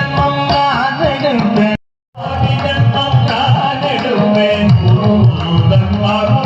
தன்மாதெடுப்பேன் தன்மாதெடுப்பேன் குரு தன்மாதம்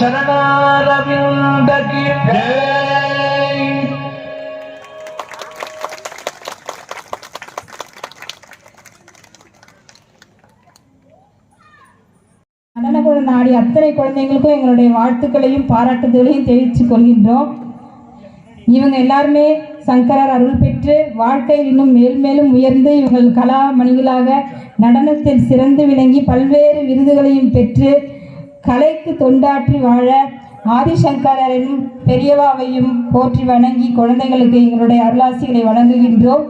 ಚರಣರವಿಂದಕ್ಕೆ நாடி அத்தனை குழந்தைங்களுக்கும் எங்களுடைய வாழ்த்துக்களையும் பாராட்டுதலையும் தெரிவித்துக் கொள்கின்றோம். இவங்க எல்லாருமே சங்கரர் அருள் பெற்று வாழ்க்கையில் இன்னும் மேல் மேலும் உயர்ந்து இவர்கள் கலாமணிகளாக நடனத்தில் சிறந்து விளங்கி பல்வேறு விருதுகளையும் பெற்று கலைக்கு தொண்டாற்றி வாழ ஆதிசங்கரரின் பெரியவாவையும் போற்றி வணங்கி குழந்தைகளுக்கு எங்களுடைய அருளாசிகளை வழங்குகின்றோம்.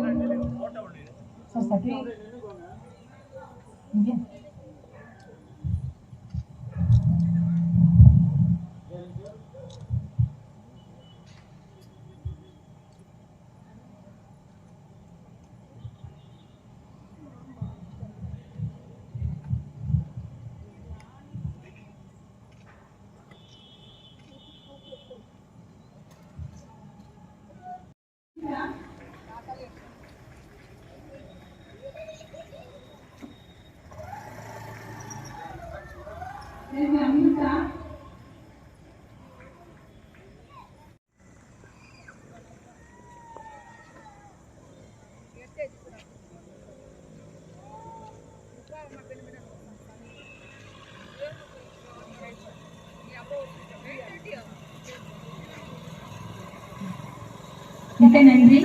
மிக்க நன்றி.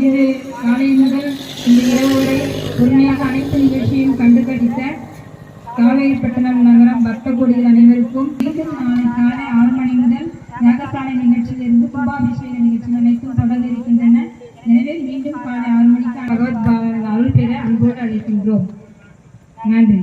இது காலை முதல் இந்த இரவு வரை அனைத்து நிகழ்ச்சியும் கண்டுகளித்த காவேரிப்பட்டினம் நகரம் பக்தகோடிகள் அனைவருக்கும் காலை ஆறு மணி முதல் யாகசாலை நிகழ்ச்சியிலிருந்து கும்பாபிஷேக நிகழ்ச்சி அனைத்தும் தொடர்ந்து இருக்கின்றன எனவே மீண்டும் காலை ஆறு மணிக்கு பகவத் அருள் பெற அன்போடு அழைக்கின்றோம். நன்றி.